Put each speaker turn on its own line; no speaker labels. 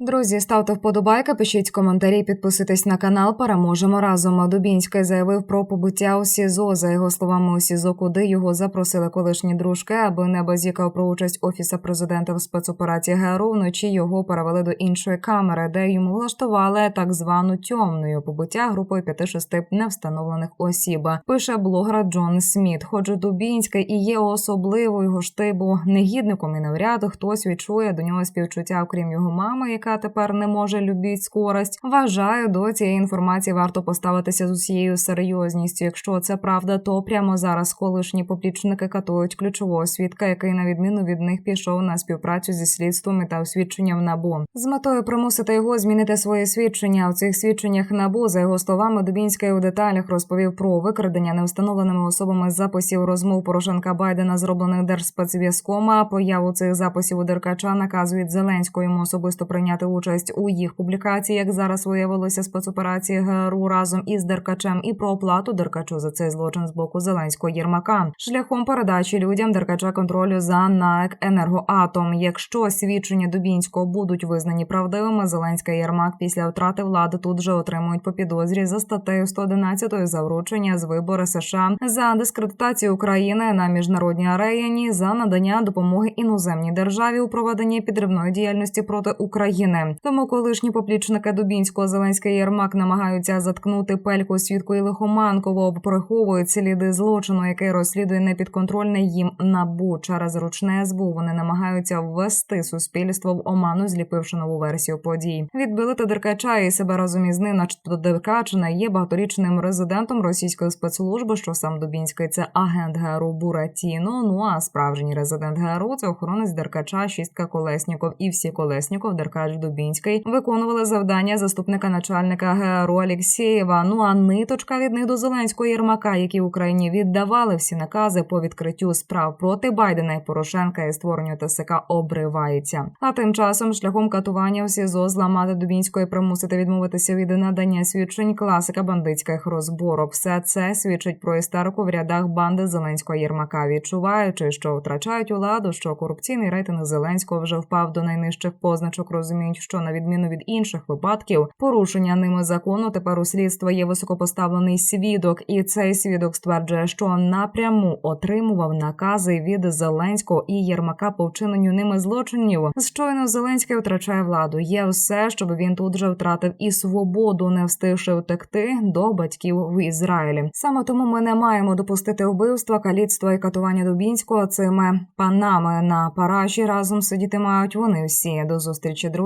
Друзі, ставте вподобайки, пишіть коментарі, підписуйтесь на канал. Переможемо разом. Дубінський заявив про побиття у СІЗО. За його словами, у СІЗО, куди його запросили колишні дружки, аби не базікав про участь офіса президента в спецоперації ГРУ. Вночі його перевели до іншої камери, де йому влаштували так звану тьомною побиття групою 5-6 невстановлених осіб. Пише блогер Джон Сміт. Хоч Дубінський і є особливою його штибу негідником, і навряд хтось відчує до нього співчуття, окрім його мами, яка тепер не може любіть скорость. Вважаю, до цієї інформації варто поставитися з усією серйозністю. Якщо це правда, то прямо зараз колишні поплічники катують ключового свідка, який на відміну від них пішов на співпрацю зі слідством та освідченням набу з метою примусити його змінити своє свідчення. У цих свідченнях набу за його словами Дубінський у деталях розповів про викрадення невстановленими особами записів розмов Порошенка Байдена, зроблених держспецзв'язком. А появу цих записів у Деркача наказують Зеленського йому особисто прийняти участь у їх публікації. Як зараз виявилося спецоперації ГРУ разом із Деркачем і про оплату Деркачу за цей злочин з боку Зеленського Єрмака шляхом передачі людям Деркача контролю за НАЕК «Енергоатом». Якщо свідчення Дубінського будуть визнані правдивими, Зеленська Єрмак після втрати влади тут же отримують по підозрі за статтею 111 за вручення з вибори США за дискредитацію України на міжнародній арені за надання допомоги іноземній державі у проведенні підривної діяльності проти України. Тому колишні поплічники Дубінського Зеленський Єрмак намагаються заткнути пельку свідку і лихоманково, приховують сліди злочину, який розслідує непідконтрольне їм набу через ручне СБУ. Вони намагаються ввести суспільство в оману, зліпивши нову версію подій. Відбилити Деркача і себе разом із ним, начебто Деркач не є багаторічним резидентом російської спецслужби, що сам Дубінський це агент ГРУ Буратіно. Ну а справжній резидент ГРУ це охоронець Деркача, шістка колесніков і всі колесніков Деркач Дубінський виконували завдання заступника начальника ГРУ Алєксєєва. Ну а ниточка від них до Зеленського Єрмака, які Україні віддавали всі накази по відкриттю справ проти Байдена і Порошенка і створенню ТСК обривається. А тим часом шляхом катування в СІЗО зламати Дубінського і примусити відмовитися від надання свідчень класика бандитських розборок. Все це свідчить про істерику в рядах банди Зеленського Єрмака, відчуваючи, що втрачають владу, що корупційний рейтинг Зеленського вже впав до найнижчих позначок. Розуміють, що на відміну від інших випадків порушення ними закону тепер у слідства є високопоставлений свідок, і цей свідок стверджує, що напряму отримував накази від Зеленського і Єрмака по вчиненню ними злочинів. Щойно Зеленський втрачає владу. Є все, щоб він тут же втратив і свободу, не встигши втекти до батьків в Ізраїлі. Саме тому ми не маємо допустити вбивства, каліцтва і катування Дубінського цими панами на параші разом сидіти мають вони всі. До зустрічі,